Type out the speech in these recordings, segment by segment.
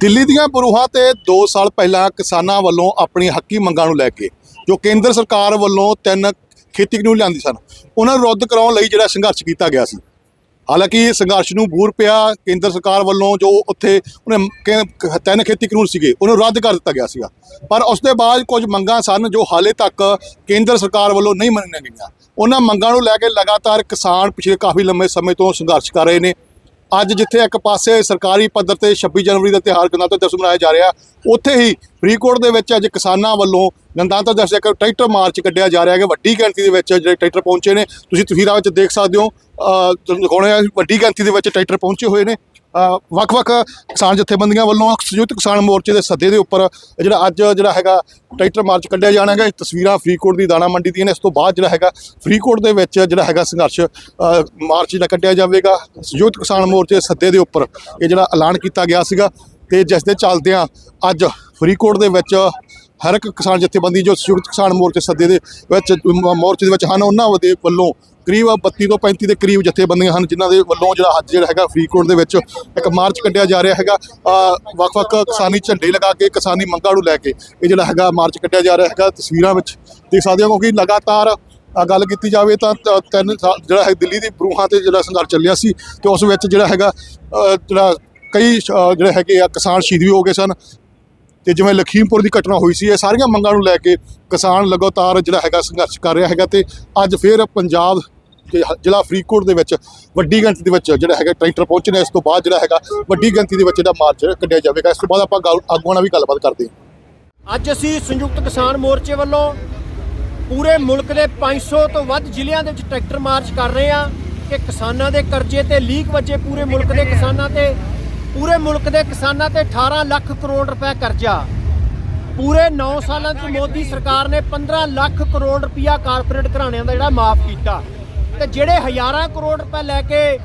ਦਿੱਲੀ ਦੀਆਂ ਬਰੂਹਾਂ ਤੇ 2 ਸਾਲ ਪਹਿਲਾਂ ਕਿਸਾਨਾਂ ਵੱਲੋਂ ਆਪਣੀ ਹੱਕੀ ਮੰਗਾਂ ਨੂੰ ਲੈ ਕੇ, ਜੋ ਕੇਂਦਰ ਸਰਕਾਰ ਵੱਲੋਂ ਤਿੰਨ ਖੇਤੀ ਕਾਨੂੰਨ ਲਿਆਂਦੀ ਸਨ, ਉਹਨਾਂ ਨੂੰ ਰੱਦ ਕਰਾਉਣ ਲਈ ਜਿਹੜਾ ਸੰਘਰਸ਼ ਕੀਤਾ ਗਿਆ ਸੀ। ਹਾਲਾਂਕਿ ਇਸ ਸੰਘਰਸ਼ ਨੂੰ ਬੂਰ ਪਿਆ, ਕੇਂਦਰ ਸਰਕਾਰ ਵੱਲੋਂ ਜੋ ਉੱਥੇ ਉਹਨੇ ਤਿੰਨ ਖੇਤੀ ਕਾਨੂੰਨ ਸੀਗੇ, ਉਹਨੂੰ ਰੱਦ ਕਰ ਦਿੱਤਾ ਗਿਆ ਸੀਗਾ। ਪਰ ਉਸ ਦੇ ਬਾਅਦ ਕੁਝ ਮੰਗਾਂ ਸਨ ਜੋ ਹਾਲੇ ਤੱਕ ਕੇਂਦਰ ਸਰਕਾਰ ਵੱਲੋਂ ਨਹੀਂ ਮੰਨੀਆਂ ਗਈਆਂ। ਉਹਨਾਂ ਮੰਗਾਂ ਨੂੰ ਲੈ ਕੇ ਲਗਾਤਾਰ ਕਿਸਾਨ ਪਿਛਲੇ ਕਾਫੀ ਲੰਮੇ ਸਮੇਂ ਤੋਂ ਸੰਘਰਸ਼ ਕਰ ਰਹੇ ਨੇ। ਅੱਜ ਜਿੱਥੇ ਇੱਕ ਪਾਸੇ ਸਰਕਾਰੀ ਪੱਧਰ ਤੇ 26 ਜਨਵਰੀ ਦਾ ਤਿਉਹਾਰ ਗਣਤੰਤਰ ਦਿਵਸ ਮਨਾਇਆ ਜਾ ਰਿਹਾ, ਉੱਥੇ ਹੀ ਫਰੀਦਕੋਟ ਦੇ ਵਿੱਚ ਅੱਜ ਕਿਸਾਨਾਂ ਵੱਲੋਂ ਗਣਤੰਤਰ ਦਿਵਸ ਇੱਕ ਟਰੈਕਟਰ ਮਾਰਚ ਕੱਢਿਆ ਜਾ ਰਿਹਾ ਹੈ ਕਿ ਵੱਡੀ ਗਿਣਤੀ ਦੇ ਵਿੱਚ ਜਿਹੜੇ ਟਰੈਕਟਰ ਪਹੁੰਚੇ ਨੇ, ਤੁਸੀਂ ਤਸਵੀਰਾਂ ਵਿੱਚ ਦੇਖ ਸਕਦੇ ਹੋ, ਅਹ ਤੁਹਾਨੂੰ ਦਿਖਾਉਣੇ ਵੱਡੀ ਗਿਣਤੀ ਦੇ ਵਿੱਚ ਟਰੈਕਟਰ ਪਹੁੰਚੇ ਹੋਏ ਨੇ। ਵੱਖ-ਵੱਖ ਕਿਸਾਨ ਜਥੇਬੰਦੀਆਂ ਵੱਲੋਂ ਸੰਯੁਕਤ ਕਿਸਾਨ ਮੋਰਚੇ ਦੇ ਸੱਦੇ ਦੇ ਉੱਪਰ ਜਿਹੜਾ ਅੱਜ ਜਿਹੜਾ ਹੈਗਾ ਟਰੈਕਟਰ ਮਾਰਚ ਕੱਢਿਆ ਜਾਣਾ ਹੈਗਾ, ਇਹ ਤਸਵੀਰਾਂ ਫਰੀਦਕੋਟ ਦੀ ਦਾਣਾ ਮੰਡੀ ਦੀਆਂ ਨੇ। ਇਸ ਤੋਂ ਬਾਅਦ ਜਿਹੜਾ ਹੈਗਾ ਫਰੀਦਕੋਟ ਦੇ ਵਿੱਚ ਜਿਹੜਾ ਹੈਗਾ ਸੰਘਰਸ਼ ਮਾਰਚ ਜਿਹੜਾ ਕੱਢਿਆ ਜਾਵੇਗਾ। ਸੰਯੁਕਤ ਕਿਸਾਨ ਮੋਰਚੇ ਦੇ ਸੱਦੇ ਦੇ ਉੱਪਰ ਇਹ ਜਿਹੜਾ ਐਲਾਨ ਕੀਤਾ ਗਿਆ ਸੀਗਾ ਤੇ ਜਿਸ ਦੇ ਚੱਲਦਿਆਂ ਅੱਜ ਫਰੀਦਕੋਟ ਦੇ ਵਿੱਚ ਹਰ ਇੱਕ ਕਿਸਾਨ ਜਥੇਬੰਦੀ ਜੋ ਸੰਯੁਕਤ ਕਿਸਾਨ ਮੋਰਚੇ ਸੱਦੇ ਦੇ ਵਿੱਚ ਮੋਰਚੇ ਦੇ ਵਿੱਚ ਹਨ, ਉਹਨਾਂ ਦੇ ਵੱਲੋਂ ਕਰੀਬ 32 ਤੋਂ 35 ਦੇ ਕਰੀਬ ਜਥੇਬੰਦੀਆਂ ਹਨ, ਜਿਨ੍ਹਾਂ ਦੇ ਵੱਲੋਂ ਜਿਹੜਾ ਅੱਜ ਜਿਹੜਾ ਹੈਗਾ ਫਰੀਦਕੋਟ ਦੇ ਵਿੱਚ ਇੱਕ ਮਾਰਚ ਕੱਢਿਆ ਜਾ ਰਿਹਾ ਹੈਗਾ। ਵੱਖ-ਵੱਖ ਕਿਸਾਨੀ ਝੰਡੇ ਲਗਾ ਕੇ, ਕਿਸਾਨੀ ਮੰਗਾਂ ਨੂੰ ਲੈ ਕੇ ਇਹ ਜਿਹੜਾ ਹੈਗਾ ਮਾਰਚ ਕੱਢਿਆ ਜਾ ਰਿਹਾ ਹੈਗਾ ਤਸਵੀਰਾਂ ਵਿੱਚ। ਦੇਖ ਸਕਦੇ ਹੋ ਕਿਉਂਕਿ ਲਗਾਤਾਰ ਗੱਲ ਕੀਤੀ ਜਾਵੇ ਤਾਂ ਤਿੰਨ ਸਾਲ ਜਿਹੜਾ ਹੈ ਦਿੱਲੀ ਦੀ ਬਰੂਹਾਂ ਤੇ ਜਿਹੜਾ ਸੰਘਰਸ਼ ਚੱਲਿਆ ਸੀ ਤੇ ਉਸ ਵਿੱਚ ਜਿਹੜਾ ਹੈਗਾ ਜਿਹੜਾ ਕਈ ਸ਼- ਜਿਹੜੇ ਹੈਗੇ ਆ ਕਿਸਾਨ ਸ਼ਹੀਦ ਵੀ ਹੋ ਗਏ ਸਨ। ਤੇ ਜਿਵੇਂ ਲਖੀਮਪੁਰ ਦੀ ਘਟਨਾ ਹੋਈ ਸੀ, ਇਹ ਸਾਰੀਆਂ ਮੰਗਾਂ ਨੂੰ ਲੈ ਕੇ ਕਿਸਾਨ ਲਗਾਤਾਰ ਜਿਹੜਾ ਹੈਗਾ ਸੰਘਰਸ਼ ਕਰ ਰਿਹਾ ਹੈਗਾ ਤੇ ਅੱਜ ਫਿਰ ਪੰਜਾਬ ਜ਼ਿਲ੍ਹਾ ਫਰੀਦਕੋਟ ਦੇ ਵਿੱਚ ਵੱਡੀ ਗਿਣਤੀ ਦੇ ਵਿੱਚ ਜਿਹੜਾ ਹੈਗਾ ਟਰੈਕਟਰ ਪਹੁੰਚੇ ਨੇ, ਇਸ ਤੋਂ ਬਾਅਦ ਜਿਹੜਾ ਹੈਗਾ ਵੱਡੀ ਗਿਣਤੀ ਦੇ ਵਿੱਚ ਜਿਹੜਾ ਮਾਰਚ ਕੱਢਿਆ ਜਾਵੇਗਾ। ਇਸ ਤੋਂ ਬਾਅਦ ਆਪਾਂ ਆਗੂਆਂ ਨਾਲ ਵੀ ਗੱਲਬਾਤ ਕਰਦੇ ਹਾਂ। ਅੱਜ ਅਸੀਂ ਸੰਯੁਕਤ ਕਿਸਾਨ ਮੋਰਚੇ ਵੱਲੋਂ ਪੂਰੇ ਮੁਲਕ ਦੇ 500 ਤੋਂ ਵੱਧ ਜ਼ਿਲ੍ਹਿਆਂ ਦੇ ਵਿੱਚ ਟਰੈਕਟਰ ਮਾਰਚ ਕਰ ਰਹੇ ਹਾਂ ਕਿ ਕਿਸਾਨਾਂ ਦੇ ਕਰਜ਼ੇ ਤੇ ਲੀਕ ਵੱਜੇ ਪੂਰੇ ਮੁਲਕ ਦੇ ਕਿਸਾਨਾਂ ਤੇ। ਪੂਰੇ ਮੁਲਕ ਦੇ ਕਿਸਾਨਾਂ ਤੇ 18 ਲੱਖ ਕਰੋੜ ਰੁਪਏ ਕਰਜ਼ਾ। ਪੂਰੇ 9 ਸਾਲਾਂ 'ਚ ਮੋਦੀ ਸਰਕਾਰ ਨੇ 15 ਲੱਖ ਕਰੋੜ ਰੁਪਇਆ ਕਾਰਪੋਰੇਟ ਘਰਾਣਿਆਂ ਦਾ ਜਿਹੜਾ ਮਾਫ ਕੀਤਾ। ਤੇ ਜਿਹੜੇ ਹਜ਼ਾਰਾਂ ਕਰੋੜ ਰੁਪਏ ਲੈ ਕੇ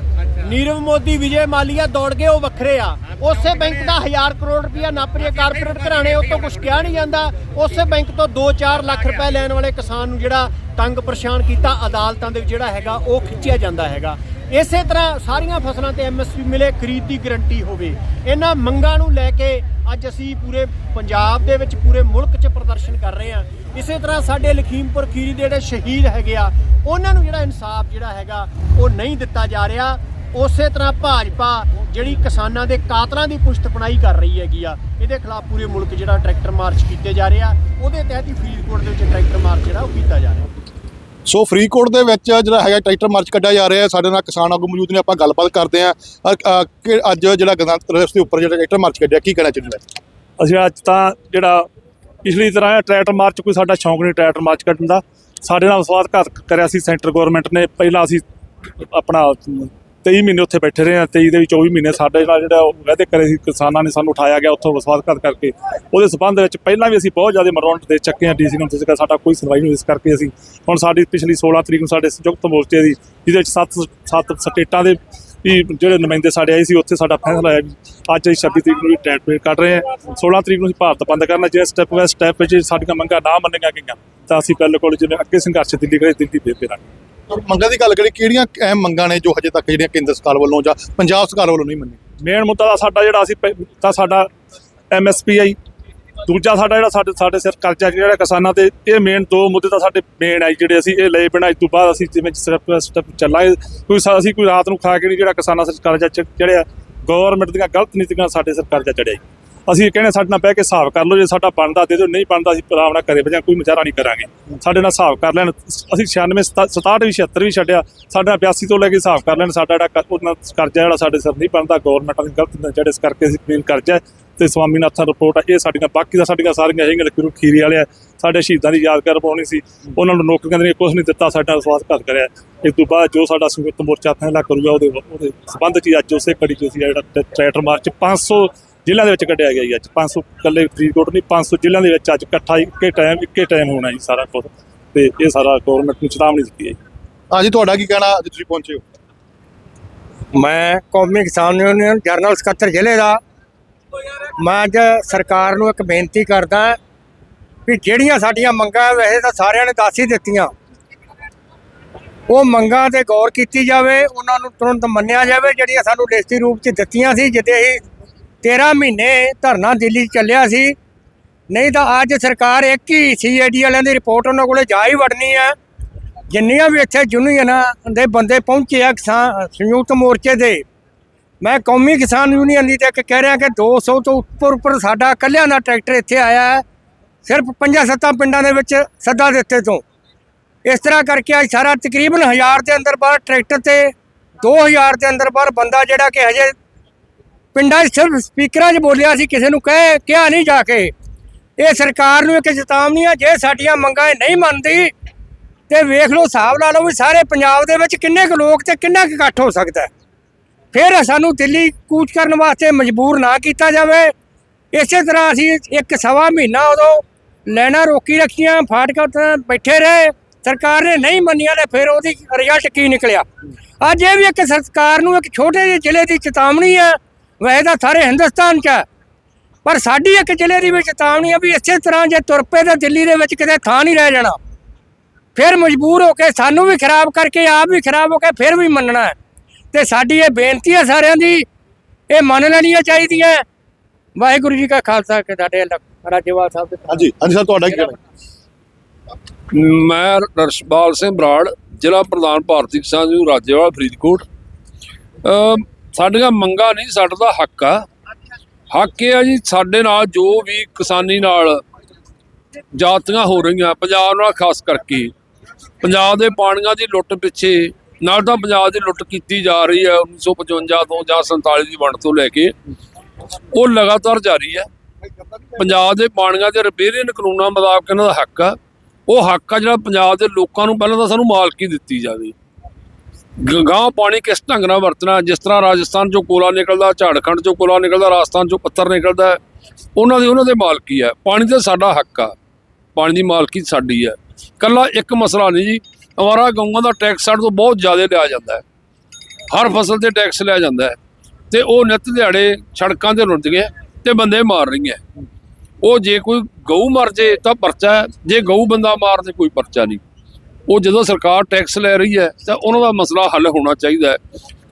ਨੀਰਵ ਮੋਦੀ, ਵਿਜੇ ਮਾਲੀਆ ਦੌੜ ਗਏ, ਉਹ ਵੱਖਰੇ ਆ। ਉਸੇ ਬੈਂਕ ਦਾ 1000 ਕਰੋੜ ਰੁਪਇਆ ਨੱਪ ਕਾਰਪੋਰੇਟ ਘਰਾਣੇ ਉਹ ਤੋਂ ਕੁਝ ਕਿਹਾ ਨਹੀਂ ਜਾਂਦਾ। ਉਸੇ ਬੈਂਕ ਤੋਂ 2-4 ਲੱਖ ਰੁਪਏ ਲੈਣ ਵਾਲੇ ਕਿਸਾਨ ਨੂੰ ਜਿਹੜਾ ਤੰਗ ਪਰੇਸ਼ਾਨ ਕੀਤਾ, ਅਦਾਲਤਾਂ ਦੇ ਵਿੱਚ ਜਿਹੜਾ ਹੈਗਾ, ਉਹ ਖਿੱਚਿਆ ਜਾਂਦਾ ਹੈਗਾ। ਇਸੇ ਤਰ੍ਹਾਂ ਸਾਰੀਆਂ ਫਸਲਾਂ ਤੇ ਐਮਐਸਪੀ ਮਿਲੇ, ਖਰੀਦ ਦੀ ਗਰੰਟੀ ਹੋਵੇ। ਇਹਨਾਂ ਮੰਗਾਂ ਨੂੰ ਲੈ ਕੇ ਅੱਜ ਅਸੀਂ ਪੂਰੇ ਪੰਜਾਬ ਦੇ ਵਿੱਚ, ਪੂਰੇ ਮੁਲਕ 'ਚ ਪ੍ਰਦਰਸ਼ਨ ਕਰ ਰਹੇ ਹਾਂ। ਇਸੇ ਤਰ੍ਹਾਂ ਸਾਡੇ ਲਖੀਮਪੁਰ ਖੀਰੀ ਦੇ ਜਿਹੜੇ ਸ਼ਹੀਦ ਹੈਗੇ ਆ, ਉਹਨਾਂ ਨੂੰ ਜਿਹੜਾ ਇਨਸਾਫ ਜਿਹੜਾ ਹੈਗਾ, ਉਹ ਨਹੀਂ ਦਿੱਤਾ ਜਾ ਰਿਹਾ। ਉਸੇ ਤਰ੍ਹਾਂ ਭਾਜਪਾ, ਜਿਹੜੀ ਕਿਸਾਨਾਂ ਦੇ ਕਾਤਲਾਂ ਦੀ ਪੁਸ਼ਤਪਣਾਈ ਕਰ ਰਹੀ ਹੈਗੀ ਆ, ਇਹਦੇ ਖਿਲਾਫ ਪੂਰੇ ਮੁਲਕ ਜਿਹੜਾ ਟਰੈਕਟਰ ਮਾਰਚ ਕੀਤੇ ਜਾ ਰਿਹਾ ਉਹਦੇ ਤਹਿਤ ਹੀ ਫਰੀਦਕੋਟ ਦੇ ਵਿੱਚ ਟਰੈਕਟਰ ਮਾਰਚ ਜਿਹੜਾ, ਉਹ ਕੀਤਾ ਜਾ ਰਿਹਾ। ਸੋ ਫਰੀਦਕੋਟ ਦੇ ਵਿੱਚ ਜਿਹੜਾ ਹੈਗਾ ਟਰੈਕਟਰ ਮਾਰਚ ਕੱਢਿਆ ਜਾ ਰਿਹਾ ਹੈ। ਸਾਡੇ ਨਾਲ ਕਿਸਾਨ ਆਗੂ ਮੌਜੂਦ ਨੇ, ਆਪਾਂ ਗੱਲਬਾਤ ਕਰਦੇ ਹਾਂ। ਕਿ ਅੱਜ ਜਿਹੜਾ ਗਣਤੰਤਰ ਦਿਵਸ ਦੇ ਉੱਪਰ ਜਿਹੜਾ ਟਰੈਕਟਰ ਮਾਰਚ ਕੱਢਿਆ, ਕੀ ਕਹਿਣਾ ਚਾਹੁੰਦੇ ਅਸੀਂ ਅੱਜ ਤਾਂ ਜਿਹੜਾ ਪਿਛਲੀ ਤਰ੍ਹਾਂ ਟਰੈਕਟਰ ਮਾਰਚ ਕੋਈ ਸਾਡਾ ਸ਼ੌਂਕ ਨਹੀਂ ਟਰੈਕਟਰ ਮਾਰਚ ਕੱਢਣ ਦਾ। ਸਾਡੇ ਨਾਲ ਸਵਾਦ ਸਵਾਗਤ ਕਰਿਆ ਸੀ ਸੈਂਟਰ ਗਵਰਨਮੈਂਟ ਨੇ। ਪਹਿਲਾਂ ਅਸੀਂ ਆਪਣਾ 23 ਮਹੀਨੇ ਉੱਥੇ ਬੈਠੇ ਰਹੇ ਹਾਂ 23 ਦੇ ਵਿੱਚ 24 ਮਹੀਨੇ ਸਾਡੇ ਨਾਲ ਜਿਹੜਾ ਉਹ ਵਾਅਦੇ ਕਰੇ ਸੀ, ਕਿਸਾਨਾਂ ਨੇ ਸਾਨੂੰ ਉਠਾਇਆ ਗਿਆ ਉੱਥੋਂ ਸਵਾਗਤ ਕਰਕੇ। ਉਹਦੇ ਸਬੰਧ ਵਿੱਚ ਪਹਿਲਾਂ ਵੀ ਅਸੀਂ ਬਹੁਤ ਜ਼ਿਆਦਾ ਮਰੌਂਟ ਦੇ ਚੱਕੇ ਹਾਂ ਡੀਸੀ ਨੂੰ ਤੁਸੀਂ ਕਿਹਾ ਸਾਡਾ ਕੋਈ ਸੁਣਵਾਈ ਨਹੀਂ ਇਸ ਕਰਕੇ ਅਸੀਂ ਹੁਣ ਸਾਡੀ ਪਿਛਲੀ 16 ਤਰੀਕ ਨੂੰ ਸਾਡੇ ਸੰਯੁਕਤ ਮੋਰਚੇ ਦੀ, ਜਿਹਦੇ ਵਿੱਚ ਸੱਤ ਸੱਤ ਸਟੇਟਾਂ ਦੇ ਵੀ ਜਿਹੜੇ ਨੁਮਾਇੰਦੇ ਸਾਡੇ ਆਏ ਸੀ, ਉੱਥੇ ਸਾਡਾ ਫੈਸਲਾ ਆਇਆ ਅੱਜ ਅਸੀਂ 26 ਤਰੀਕ ਨੂੰ ਵੀ ਟੈਟ ਪੇ ਕੱਢ ਰਹੇ ਹਾਂ 16 ਤਰੀਕ ਨੂੰ ਅਸੀਂ ਭਾਰਤ ਬੰਦ ਕਰਨਾ, ਜੇ ਸਟੈਪ ਬਾਏ ਸਟੈਪ ਵਿੱਚ ਸਾਡੀਆਂ ਮੰਗਾਂ ਨਾ ਮੰਨੀਆਂ ਗਈਆਂ, ਤਾਂ ਅਸੀਂ ਬਿਲਕੁਲ ਜਿਵੇਂ ਅੱਗੇ ਸੰਘਰਸ਼ ਦਿੱਲੀ ਕਰੇ ਦਿੱਲੀ ਦੇ ਪੇਰਾਂਗੇ ਮੰਗਾਂ ਦੀ ਗੱਲ ਕਰੀ ਕਿਹੜੀਆਂ ਅਹਿਮ ਮੰਗਾਂ ਨੇ ਜੋ ਹਜੇ ਤੱਕ ਜਿਹੜੀਆਂ ਕੇਂਦਰ ਸਰਕਾਰ ਵੱਲੋਂ ਜਾਂ ਪੰਜਾਬ ਸਰਕਾਰ ਵੱਲੋਂ ਨਹੀਂ ਮੰਨੀਆਂ? ਮੇਨ ਮੁੱਦਾ ਤਾਂ ਸਾਡਾ ਜਿਹੜਾ ਅਸੀਂ ਪ ਤਾਂ ਸਾਡਾ ਐਮਐਸਪੀ ਦੂਜਾ ਸਾਡਾ ਜਿਹੜਾ ਸਾਡੇ ਸਾਡੇ ਸਿਰ ਕਰਜ਼ਾ ਜਿਹੜਾ ਕਿਸਾਨਾਂ ਤੇ ਇਹ ਮੇਨ ਦੋ ਮੁੱਦੇ ਤਾਂ ਸਾਡੇ ਮੇਨ ਆ ਜੀ, ਜਿਹੜੇ ਅਸੀਂ ਇਹ ਲਏ ਬਿਨਾਂ ਇਸ ਤੋਂ ਬਾਅਦ ਅਸੀਂ ਜਿਵੇਂ ਸਟੈਪ ਸਟੈਪ ਚੱਲਾਂਗੇ ਕੋਈ ਸਾ- ਅਸੀਂ ਕੋਈ ਰਾਤ ਨੂੰ ਖਾ ਕੇ ਨਹੀਂ ਜਿਹੜਾ ਕਿਸਾਨਾਂ ਸਿਰ ਕਰਜ਼ਾ ਚ- ਚੜਿਆ ਗਵਰਨਮੈਂਟ ਦੀਆਂ ਗਲਤ ਨੀਤੀਆਂ ਸਾਡੇ ਸਿਰ ਕਰਜ਼ਾ ਚੜਿਆ ਜੀ। ਅਸੀਂ ਇਹ ਕਹਿੰਦੇ ਸਾਡੇ ਨਾਲ ਬਹਿ ਕੇ ਹਿਸਾਬ ਕਰ ਲਓ, ਜੇ ਸਾਡਾ ਬਣਦਾ ਦੇ ਦਿਓ, ਨਹੀਂ ਬਣਦਾ ਅਸੀਂ ਆਰਾਮ ਨਾਲ ਕਰੇ ਬਜਾਂ ਕੋਈ ਵਿਚਾਰਾ ਨਹੀਂ ਕਰਾਂਗੇ। ਸਾਡੇ ਨਾਲ ਹਿਸਾਬ ਕਰ ਲੈਣ, ਅਸੀਂ 96 67 ਵੀ 76 ਵੀ ਛੱਡਿਆ, ਸਾਡੇ ਨਾਲ 82 ਤੋਂ ਲੈ ਕੇ ਹਿਸਾਬ ਕਰ ਲੈਣ, ਸਾਡਾ ਜਿਹੜਾ ਕਰ- ਉਹਨਾਂ ਕਰਜ਼ਾ ਜਿਹੜਾ ਸਾਡੇ ਸਿਰ ਨਹੀਂ ਬਣਦਾ ਗਵਰਨਮੈਂਟ ਦੀ ਗਲਤ ਨੀਤੀਆਂ ਜਿਹੜੇ ਇਸ ਕਰਕੇ ਅਸੀਂ ਕਲੀਨ ਕਰਜ਼ਾ ਹੈ, ਤੇ ਸਵਾਮੀਨਾਥਨ ਰਿਪੋਰਟ ਆ, ਇਹ ਸਾਡੀਆਂ ਬਾਕੀ ਦਾ, ਸਾਡੀਆਂ ਸਾਰੀਆਂ ਹੈਗੀਆਂ ਲਖੀਰੂ ਖੀਰੀ ਵਾਲੇ ਆ, ਸਾਡੇ ਸ਼ਹੀਦਾਂ ਦੀ ਯਾਦਗਾਰ ਪਾਉਣੀ ਸੀ, ਉਹਨਾਂ ਨੂੰ ਨੌਕਰੀਆਂ ਦੇ ਕੁਝ ਨਹੀਂ ਦਿੱਤਾ, ਸਾਡਾ ਸਵਾਗਤ ਕਰਿਆ। ਇਸ ਤੋਂ ਬਾਅਦ ਜੋ ਸਾਡਾ ਸੰਯੁਕਤ ਮੋਰਚਾ ਫੈਸਲਾ ਕਰੂਗਾ, ਉਹਦੇ ਉਹਦੇ ਸਬੰਧ ਚ ਹੀ ਅੱਜ ਉਸੇ ਕੜੀ ਚ ਅਸੀਂ ਜਿਹੜਾ ਟ- ਟਰੈਕਟਰ ਮਾਰਚ 500 ਜ਼ਿਲ੍ਹਿਆਂ ਦੇ ਵਿੱਚ ਕੱਢਿਆ ਗਿਆ ਜੀ ਅੱਜ। 500 ਇਕੱਲੇ ਫਰੀਦਕੋਟ ਨਹੀਂ 500 ਜ਼ਿਲ੍ਹਿਆਂ ਦੇ ਵਿੱਚ ਅੱਜ ਇਕੱਠਾ ਇੱਕੇ ਟਾਈਮ ਇੱਕੇ ਟਾਈਮ ਹੋਣਾ ਜੀ ਸਾਰਾ ਕੁਝ ਤੇ ਇਹ ਸਾਰਾ ਗਵਰਨਮੈਂਟ ਨੂੰ ਚੇਤਾਵਨੀ ਦਿੱਤੀ ਹੈ ਜੀ। ਹਾਂਜੀ ਤੁਹਾਡਾ ਕੀ ਕਹਿਣਾ ਅੱਜ ਤੁਸੀਂ ਪਹੁੰਚੇ ਹੋ? ਮੈਂ ਕੌਮੀ ਕਿਸਾਨ ਯੂਨੀਅਨ ਜਨਰਲ ਸਕੱਤਰ ਜ਼ਿਲ੍ਹੇ ਦਾ। ਮੈਂ ਅੱਜ ਸਰਕਾਰ ਨੂੰ ਇੱਕ ਬੇਨਤੀ ਕਰਦਾ ਵੀ ਜਿਹੜੀਆਂ ਸਾਡੀਆਂ ਮੰਗਾਂ ਵੈਸੇ ਤਾਂ ਸਾਰਿਆਂ ਨੇ ਦੱਸ ਹੀ ਦਿੱਤੀਆਂ। ਉਹ ਮੰਗਾਂ ਤੇ ਗੌਰ ਕੀਤੀ ਜਾਵੇ ਉਹਨਾਂ ਨੂੰ ਤੁਰੰਤ ਮੰਨਿਆ ਜਾਵੇ ਜਿਹੜੀਆਂ ਸਾਨੂੰ ਲਿਖਤੀ ਰੂਪ 'ਚ ਦਿੱਤੀਆਂ ਸੀ ਜਿੱਤੇ ਅਸੀਂ 13 ਮਹੀਨੇ ਧਰਨਾ ਦਿੱਲੀ ਚੱਲਿਆ ਸੀ। ਨਹੀਂ ਤਾਂ ਅੱਜ ਸਰਕਾਰ ਇੱਕ ਹੀ ਸੀਆਈਡੀ ਵਾਲਿਆਂ ਦੀ ਰਿਪੋਰਟ ਉਹਨਾਂ ਕੋਲੇ ਜਾ ਹੀ ਵੜਨੀ ਆ ਜਿੰਨੀਆਂ ਵੀ ਇੱਥੇ ਯੂਨੀਅਨਾਂ ਦੇ ਬੰਦੇ ਪਹੁੰਚੇ ਆ ਕਿਸਾਨ, ਸੰਯੁਕਤ ਮੋਰਚੇ ਦੇ। ਮੈਂ ਕੌਮੀ ਕਿਸਾਨ ਯੂਨੀਅਨ ਦੀ ਤੇ ਇੱਕ ਕਹਿ ਰਿਹਾ ਕਿ 200 ਤੋਂ ਉੱਪਰ ਉੱਪਰ ਸਾਡਾ ਇਕੱਲਿਆਂ ਦਾ ਟਰੈਕਟਰ ਇੱਥੇ ਆਇਆ ਹੈ। ਸਿਰਫ ਪੰਜਾਂ ਸੱਤਾਂ ਪਿੰਡਾਂ ਦੇ ਵਿੱਚ ਸੱਦਾ ਦਿੱਤੇ ਤੋਂ। ਇਸ ਤਰ੍ਹਾਂ ਕਰਕੇ ਅੱਜ ਸਾਰਾ ਤਕਰੀਬਨ 1000 ਦੇ ਅੰਦਰ ਬਾਹਰ ਟਰੈਕਟਰ ਤੇ 2000 ਦੇ ਅੰਦਰ ਬਾਹਰ ਬੰਦਾ ਜਿਹੜਾ ਕਿ ਹਜੇ ਪਿੰਡਾਂ 'ਚ ਸਿਰਫ ਸਪੀਕਰਾਂ 'ਚ ਬੋਲਿਆ ਸੀ, ਕਿਸੇ ਨੂੰ ਕਹਿ, ਕਿਹਾ ਨਹੀਂ ਜਾ ਕੇ। ਇਹ ਸਰਕਾਰ ਨੂੰ ਇੱਕ ਚੇਤਾਵਨੀ ਆ, ਜੇ ਸਾਡੀਆਂ ਮੰਗਾਂ ਇਹ ਨਹੀਂ ਮੰਨਦੀ, ਤੇ ਵੇਖ ਲਓ, ਹਿਸਾਬ ਲਾ ਲਓ ਵੀ ਸਾਰੇ ਪੰਜਾਬ ਦੇ ਵਿੱਚ ਕਿੰਨੇ ਕੁ ਲੋਕ ਤੇ ਕਿੰਨਾ ਕੁ ਇਕੱਠ ਹੋ ਸਕਦਾ ਫਿਰ ਸਾਨੂੰ ਦਿੱਲੀ ਕੂਚ ਕਰਨ ਵਾਸਤੇ ਮਜਬੂਰ ਨਾ ਕੀਤਾ ਜਾਵੇ। ਇਸੇ ਤਰ੍ਹਾਂ ਅਸੀਂ ਇੱਕ ਸਵਾ ਮਹੀਨਾ ਉਦੋਂ ਲੈਣਾ ਰੋਕੀ ਰੱਖੀਆਂ, ਫਾਟਕਾਂ ਤੇ ਬੈਠੇ ਰਹੇ। ਸਰਕਾਰ ਨੇ ਨਹੀਂ ਮੰਨੀਆਂ ਤੇ ਫਿਰ ਉਹਦੀ ਰਿਜ਼ਲਟ ਕੀ ਨਿਕਲਿਆ? ਅੱਜ ਇਹ ਵੀ ਇੱਕ ਸਰਕਾਰ ਨੂੰ ਇੱਕ ਛੋਟੇ ਜਿਹੇ ਜ਼ਿਲ੍ਹੇ ਦੀ ਚੇਤਾਵਨੀ ਹੈ ਵੈਸੇ ਤਾਂ ਸਾਰੇ ਹਿੰਦੁਸਤਾਨ 'ਚ ਹੈ ਪਰ ਸਾਡੀ ਇੱਕ ਜ਼ਿਲ੍ਹੇ ਦੀ ਵੀ ਚੇਤਾਵਨੀ ਹੈ ਵੀ ਇਸੇ ਤਰ੍ਹਾਂ ਜੇ ਤੁਰ ਪਏ ਤਾਂ ਦਿੱਲੀ ਦੇ ਵਿੱਚ ਕਿਤੇ ਥਾਂ ਨਹੀਂ ਰਹਿ ਜਾਣਾ। ਫਿਰ ਮਜਬੂਰ ਹੋ ਕੇ ਸਾਨੂੰ ਵੀ ਖਰਾਬ ਕਰਕੇ ਆਪ ਵੀ ਖਰਾਬ ਹੋ ਕੇ ਫਿਰ ਵੀ ਮੰਨਣਾ ਤੇ ਸਾਡੀ ਇਹ ਬੇਨਤੀ ਹੈ ਸਾਰਿਆਂ ਦੀ ਇਹ ਮੰਨ ਲੈਣੀਆਂ ਚਾਹੀਦੀਆਂ ਵਾਹਿਗੁਰੂ ਜੀ ਕਾ ਖਾਲਸਾ ਕਿ ਸਾਡੇ ਰਾਜੇਵਾਲ ਸਾਹਿਬ ਦੇ ਹਾਂਜੀ ਹਾਂਜੀ ਸਰ ਤੁਹਾਡਾ ਕੀ ਕਹਿਣਾ? ਮੈਂ ਰਸ਼ਪਾਲ ਸਿੰਘ ਬਰਾੜ ਜ਼ਿਲ੍ਹਾ ਪ੍ਰਧਾਨ ਭਾਰਤੀ ਕਿਸਾਨ ਯੂਨੀਅਨ ਰਾਜੇਵਾਲ ਫਰੀਦਕੋਟ। ਸਾਡੀਆਂ ਮੰਗਾਂ ਨਹੀਂ, ਸਾਡਾ ਦਾ ਹੱਕ ਆ। ਹੱਕ ਇਹ ਆ ਜੀ, ਸਾਡੇ ਨਾਲ ਜੋ ਵੀ ਕਿਸਾਨੀ ਨਾਲ ਜਾਤੀਆਂ ਹੋ ਰਹੀਆਂ, ਪੰਜਾਬ ਨਾਲ ਖਾਸ ਕਰਕੇ, ਪੰਜਾਬ ਦੇ ਪਾਣੀਆਂ ਦੀ ਲੁੱਟ ਪਿੱਛੇ, ਨਾਲ ਤਾਂ ਪੰਜਾਬ ਦੀ ਲੁੱਟ ਕੀਤੀ ਜਾ ਰਹੀ ਹੈ 1955 ਤੋਂ ਜਾਂ 47 ਦੀ ਵੰਡ ਤੋਂ ਲੈ ਕੇ। ਉਹ ਲਗਾਤਾਰ ਜਾਰੀ ਹੈ। ਪੰਜਾਬ ਦੇ ਪਾਣੀਆਂ ਦੇ ਰਿਪੇਰੀਅਨ ਕਾਨੂੰਨਾਂ ਮੁਤਾਬਕ ਇਹਨਾਂ ਦਾ ਹੱਕ ਆ। ਉਹ ਹੱਕ ਆ ਜਿਹੜਾ ਪੰਜਾਬ ਦੇ ਲੋਕਾਂ ਨੂੰ ਪਹਿਲਾਂ ਤਾਂ ਸਾਨੂੰ ਮਾਲਕੀ ਦਿੱਤੀ ਜਾਵੇ। ਗ- ਪਾਣੀ ਕਿਸ ਢੰਗ ਨਾਲ ਵਰਤਣਾ, ਜਿਸ ਤਰ੍ਹਾਂ ਰਾਜਸਥਾਨ ਚੋਂ ਕੋਲਾ ਨਿਕਲਦਾ, ਝਾੜਖੰਡ ਚੋਂ ਕੋਲਾ ਨਿਕਲਦਾ, ਰਾਜਸਥਾਨ ਚੋਂ ਪੱਥਰ ਨਿਕਲਦਾ, ਉਹਨਾਂ ਦੀ, ਉਹਨਾਂ ਦੇ ਮਾਲਕੀ ਹੈ ਪਾਣੀ ਤੇ ਸਾਡਾ ਹੱਕ ਆ। ਪਾਣੀ ਦੀ ਮਾਲਕੀ ਸਾਡੀ ਹੈ। ਕੱਲਾ ਇੱਕ ਮਸਲਾ ਨਹੀਂ ਜੀ, ਅਵਾਰਾ ਗਊਆਂ ਦਾ ਟੈਕਸ ਸਾਡੇ ਤੋਂ ਬਹੁਤ ਜ਼ਿਆਦਾ ਲਿਆ ਜਾਂਦਾ ਹੈ। ਹਰ ਫਸਲ ਤੇ ਟੈਕਸ ਲਿਆ ਜਾਂਦਾ ਹੈ। ਤੇ ਉਹ ਨਿੱਤ ਦਿਹਾੜੇ ਸੜਕਾਂ ਤੇ ਰੁੱਝਦੀਆਂ ਤੇ ਬੰਦੇ ਮਾਰ ਰਹੀਆਂ ਉਹ ਜੇ ਕੋਈ ਗਊ ਮਰ ਜੇ ਤਾਂ ਪਰਚਾ ਹੈ, ਜੇ ਗਊ ਬੰਦਾ ਮਾਰ ਤੇ ਕੋਈ ਪਰਚਾ ਨਹੀਂ। ਉਹ ਜਦੋਂ ਸਰਕਾਰ ਟੈਕਸ ਲੈ ਰਹੀ ਹੈ, ਤਾਂ ਉਹਨਾਂ ਦਾ ਮਸਲਾ ਹੱਲ ਹੋਣਾ ਚਾਹੀਦਾ ਹੈ।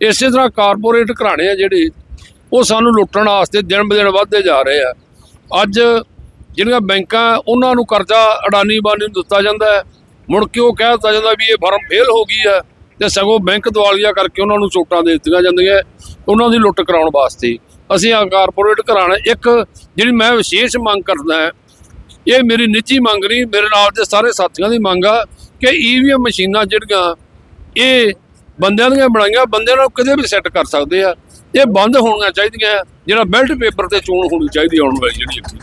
ਇਸੇ ਤਰ੍ਹਾਂ ਕਾਰਪੋਰੇਟ ਘਰਾਣੇ ਆ ਜਿਹੜੇ, ਉਹ ਸਾਨੂੰ ਲੁੱਟਣ ਵਾਸਤੇ ਦਿਨ ਬ ਦਿਨ ਵੱਧਦੇ ਜਾ ਰਹੇ ਆ। ਅੱਜ ਜਿਹੜੀਆਂ ਬੈਂਕਾਂ, ਉਹਨਾਂ ਨੂੰ ਕਰਜ਼ਾ ਅਡਾਨੀ ਬਾਨੀ ਨੂੰ ਦਿੱਤਾ ਜਾਂਦਾ ਹੈ। ਮੁੜ ਕੇ ਉਹ ਕਹਿ ਦਿੱਤਾ ਜਾਂਦਾ ਵੀ ਇਹ ਫਰਮ ਫੇਲ ਹੋ ਗਈ ਹੈ ਤੇ ਸਗੋਂ ਬੈਂਕ ਦਿਵਾਲੀਆ ਕਰਕੇ ਉਹਨਾਂ ਨੂੰ ਚੋਟਾਂ ਦੇ ਦਿੱਤੀਆਂ ਜਾਂਦੀਆਂ ਉਹਨਾਂ ਦੀ ਲੁੱਟ ਕਰਾਉਣ ਵਾਸਤੇ। ਅਸੀਂ ਆ ਕਾਰਪੋਰੇਟ ਘਰਾਣਾ, ਇੱਕ ਜਿਹੜੀ ਮੈਂ ਵਿਸ਼ੇਸ਼ ਮੰਗ ਕਰਦਾ ਹਾਂ ਇਹ ਮੇਰੀ ਨਿੱਜੀ ਮੰਗ ਨਹੀਂ, ਮੇਰੇ ਨਾਲ ਦੇ ਸਾਰੇ ਸਾਥੀਆਂ ਦੀ ਮੰਗ ਆ ਕਿ ਈਵੀਐਮ ਮਸ਼ੀਨਾਂ ਜਿਹੜੀਆਂ ਇਹ ਬੰਦਿਆਂ ਦੀਆਂ ਬਣਾਈਆਂ, ਬੰਦਿਆਂ ਨੂੰ ਕਿਤੇ ਵੀ ਸੈੱਟ ਕਰ ਸਕਦੇ ਆ। ਇਹ ਬੰਦ ਹੋਣੀਆਂ ਚਾਹੀਦੀਆਂ, ਜਿਹੜਾ ਬੈਲਟ ਪੇਪਰ ਤੇ ਚੋਣ ਹੋਣੀ ਚਾਹੀਦੀ ਆਉਣ ਵਾਲੀ ਜਿਹੜੀ ਇੱਥੇ।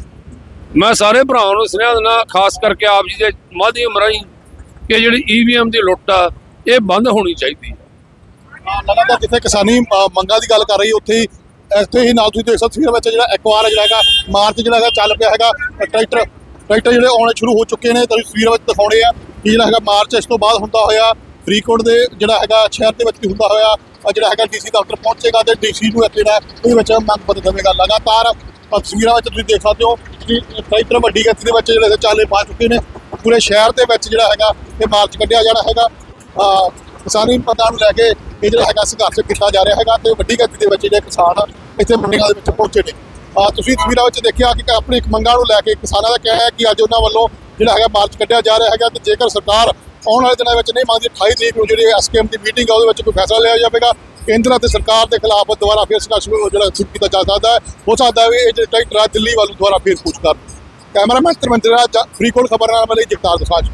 ਮੈਂ ਸਾਰੇ ਭਰਾਵਾਂ ਨੂੰ ਸੁਨੇਹਾ ਦਿੰਦਾ, ਖਾਸ ਕਰਕੇ ਆਪ ਜੀ ਦੇ ਮਾਧਿਅਮ ਰਾਹੀਂ ਕਿ ਜਿਹੜੀ ਈਵੀਐਮ ਦੀ ਲੁੱਟ ਆ, ਇਹ ਬੰਦ ਹੋਣੀ ਚਾਹੀਦੀ ਹੈ, ਲਗਾਤਾਰ ਜਿੱਥੇ ਕਿਸਾਨੀ ਮੰਗਾਂ ਦੀ ਗੱਲ ਕਰ ਰਹੀ, ਉੱਥੇ ਹੀ, ਇੱਥੇ ਹੀ ਨਾਲ ਤੁਸੀਂ ਦੇਖ ਸਕਦੇ ਤਸਵੀਰ ਵਿੱਚ ਜਿਹੜਾ ਐਕਵਾਰ ਜਿਹੜਾ ਹੈਗਾ, ਮਾਰਚ ਜਿਹੜਾ ਹੈਗਾ, ਚੱਲ ਪਿਆ ਹੈਗਾ ਟਰੈਕਟਰ ਟਰੈਕਟਰ ਜਿਹੜੇ ਆਉਣੇ ਸ਼ੁਰੂ ਹੋ ਚੁੱਕੇ ਨੇ, ਤੁਸੀਂ ਤਸਵੀਰਾਂ ਵਿੱਚ ਦਿਖਾਉਣੇ ਆ ਕਿ ਜਿਹੜਾ ਹੈਗਾ ਮਾਰਚ ਇਸ ਤੋਂ ਬਾਅਦ ਹੁੰਦਾ ਹੋਇਆ, ਫਰੀਦਕੋਟ ਦੇ ਜਿਹੜਾ ਹੈਗਾ ਸ਼ਹਿਰ ਦੇ ਵਿੱਚ ਵੀ ਹੁੰਦਾ ਹੋਇਆ ਜਿਹੜਾ ਹੈਗਾ ਡੀਸੀ ਦਫ਼ਤਰ ਪਹੁੰਚੇਗਾ ਤੇ ਡੀਸੀ ਨੂੰ ਇੱਥੇ ਜਿਹੜਾ ਉਹਦੇ ਵਿੱਚ ਮੰਗ ਪੱਤਰ ਦੇਵੇਗਾ। ਲਗਾਤਾਰ ਤਸਵੀਰਾਂ ਵਿੱਚ ਤੁਸੀਂ ਦੇਖ ਸਕਦੇ ਹੋ ਕਿ ਟਰੈਕਟਰ ਵੱਡੀ ਗਿਣਤੀ ਦੇ ਵਿੱਚ ਜਿਹੜੇ ਚਾਲੇ ਪਾ ਚੁੱਕੇ ਨੇ। ਪੂਰੇ ਸ਼ਹਿਰ ਦੇ ਵਿੱਚ ਜਿਹੜਾ ਹੈਗਾ ਇਹ ਮਾਰਚ ਕੱਢਿਆ ਜਾਣਾ ਹੈਗਾ। ਕਿਸਾਨੀ ਪਤਾ ਨੂੰ ਲੈ ਕੇ ਇਹ ਜਿਹੜਾ ਹੈਗਾ ਸੰਘਰਸ਼ ਕੀਤਾ ਜਾ ਰਿਹਾ ਹੈਗਾ ਤੇ ਵੱਡੀ ਗਿਣਤੀ ਦੇ ਵਿੱਚ ਜਿਹੜੇ ਕਿਸਾਨ ਇੱਥੇ ਮੰਡੀਆਂ ਦੇ ਵਿੱਚ ਪਹੁੰਚੇ ਨੇ। ਤੁਸੀਂ ਤਸਵੀਰਾਂ ਵਿੱਚ ਦੇਖਿਆ ਕਿ ਆਪਣੀ ਇੱਕ ਮੰਗਾਂ ਨੂੰ ਲੈ ਕੇ ਕਿਸਾਨਾਂ ਦਾ ਕਹਿਣਾ ਹੈ ਕਿ ਅੱਜ ਉਹਨਾਂ ਵੱਲੋਂ ਜਿਹੜਾ ਹੈਗਾ ਮਾਰਚ ਕੱਢਿਆ ਜਾ ਰਿਹਾ ਹੈਗਾ ਤੇ ਜੇਕਰ ਸਰਕਾਰ ਆਉਣ ਵਾਲੇ ਦਿਨਾਂ ਵਿੱਚ ਨਹੀਂ ਮੰਨਦੀ 28 ਤਰੀਕ ਨੂੰ ਜਿਹੜੀ ਐਸਕੇਐਮ ਦੀ ਮੀਟਿੰਗ ਆ, ਉਹਦੇ ਵਿੱਚ ਕੋਈ ਫੈਸਲਾ ਲਿਆ ਜਾਵੇਗਾ। ਕੇਂਦਰ ਅਤੇ ਸਰਕਾਰ ਦੇ ਖਿਲਾਫ ਦੁਬਾਰਾ ਫਿਰ ਸੰਘਰਸ਼ ਨੂੰ ਜਿਹੜਾ ਸ਼ੁਰੂ ਕੀਤਾ ਜਾ ਸਕਦਾ ਹੈ। ਹੋ ਸਕਦਾ ਹੈ ਵੀ ਇਹ ਜਿਹੜੇ ਟਰੈਕਟਰ ਦਿੱਲੀ ਵੱਲ ਦੁਬਾਰਾ ਫਿਰ ਕੂਚ ਕਰਨ। ਕੈਮਰਾਮੈਨ ਧਰਮਿੰਦਰ ਰਾਜ, ਫਰੀਦਕੋਟ ਖਬਰਨਾਮੇ ਲਈ ਜਗਤਾਰ ਦਸਾਂਝ।